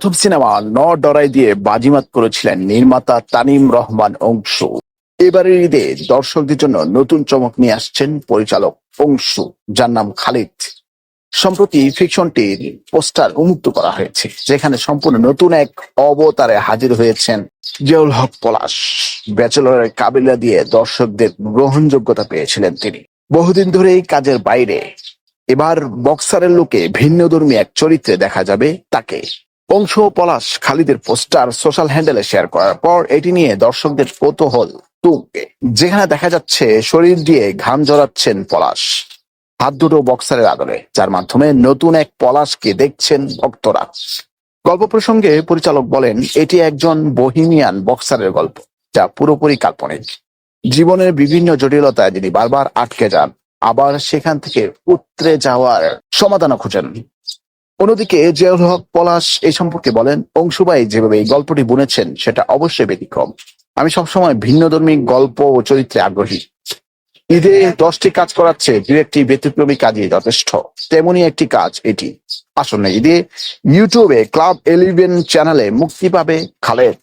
প্রথম সিনেমা ন ডরাই দিয়ে বাজিমাত করেছিলেন নির্মাতা তানিম রহমান অংশু। এবারের ঈদে দর্শকদের জন্য নতুন চমক নিয়ে আসছেন পরিচালক অংশু, যার নাম খালিদ। সম্প্রতি ফিকশনটির পোস্টার উন্মুক্ত করা হয়েছে, যেখানে সম্পূর্ণ নতুন এক অবতারে হাজির হয়েছেন জিয়াউল হক পলাশ। ব্যাচেলরের কাবিলা দিয়ে দর্শকদের গ্রহণযোগ্যতা পেয়েছিলেন তিনি। বহুদিন ধরেই কাজের বাইরে। এবার বক্সারের লোকে ভিন্ন ভিন্নধর্মী এক চরিত্রে দেখা যাবে তাকে। অংশ পলাশ খালিদের পোস্টার সোশ্যাল হ্যান্ডেলে শেয়ার করার পর এটি নিয়ে দর্শকদের কৌতূহল তুঙ্গে। যেখানে দেখা যাচ্ছে শরীর দিয়ে ঘাম জড়াচ্ছেন পলাশ। হাত দুটো বক্সারের আদলে, যার মাধ্যমে নতুন এক পলাশকে দেখছেন ভক্তরা। গল্প প্রসঙ্গে পরিচালক বলেন, এটি একজন বহিমিয়ান বক্সারের গল্প, যা পুরোপুরি কাল্পনিক। জীবনের বিভিন্ন জটিলতায় যিনি বারবার আটকে যান, আবার সেখান থেকে উতরে যাওয়ার সমাধানও খুঁজেন। অন্যদিকে জিয়াউল হক পলাশ এই সম্পর্কে বলেন, অংশুবাই যেভাবে এই গল্পটি বুনেছেন, সেটা অবশ্যই ব্যতিক্রম। আমি সবসময় ভিন্নধর্মী গল্প ও চরিত্রে আগ্রহী। ঈদে দশটি কাজ করাচ্ছে, দু একটি ব্যতিক্রমী কাজই যথেষ্ট। তেমনই একটি কাজ এটি। আসলে ঈদে ইউটিউবে ক্লাব এলিভেন চ্যানেলে মুক্তি পাবে খালেদ।